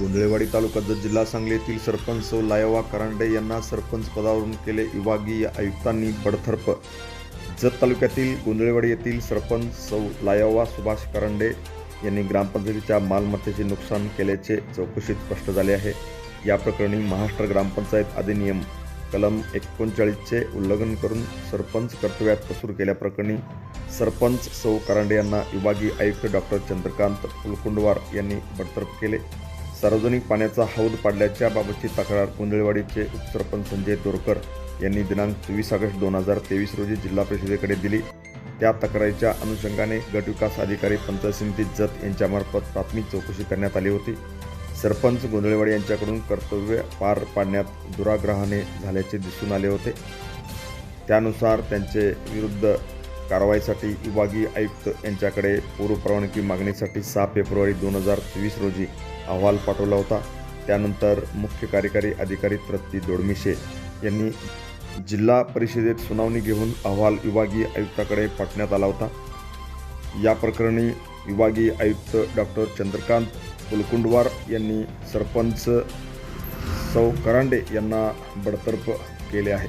गोंधळेवाडी तालुका जिल्हा सांगली येथील सरपंच लायवा करांडे यांना सरपंच पदावरून केले विभागीय आयुक्तांनी बडथर्प. जत तालुक्यातील गोंधळेवाडी येथील सरपंच सौ लायवा सुभाष करांडे यांनी ग्रामपंचायतीच्या मालमत्तेचे नुकसान केल्याचे चौकशीत स्पष्ट झाले आहे. या प्रकरणी महाराष्ट्र ग्रामपंचायत अधिनियम कलम एकोणचाळीसचे उल्लंघन करून सरपंच कर्तव्यात कसूर केल्याप्रकरणी सरपंच सौ करांडे यांना विभागीय आयुक्त डॉक्टर चंद्रकांत फुलकुंडवार यांनी बडतर्फ केले. सार्वजनिक पाण्याचा हौद पाडल्याच्या बाबतची तक्रार गोंधळवाडीचे उपसरपंच संजय तोरकर यांनी दिनांक चोवीस ऑगस्ट दोन हजार तेवीस रोजी जिल्हा परिषदेकडे दिली. त्या तक्रारीच्या अनुषंगाने गटविकास अधिकारी पंचायत समिती जत यांच्यामार्फत प्राथमिक चौकशी करण्यात आली होती. सरपंच गोंधळेवाडी यांच्याकडून कर्तव्य पार पाडण्यात दुराग्रहाने झाल्याचे दिसून आले होते. त्यानुसार त्यांचे विरुद्ध कारवाईसाठी विभागीय आयुक्त यांच्याकडे पूर्वपरवानगी मागणीसाठी सहा फेब्रुवारी दोन हजार चोवीस रोजी अहवाल पाठवला होता. त्यानंतर मुख्य कार्यकारी अधिकारी प्रती दोडमिशे यांनी जिल्हा परिषदेत सुनावणी घेऊन अहवाल विभागीय आयुक्ताकडे पाठवण्यात आला होता. या प्रकरणी विभागीय आयुक्त डॉक्टर चंद्रकांत कुलकुंडवार यांनी सरपंच सौ करांडे यांना बडतर्फ केले आहे.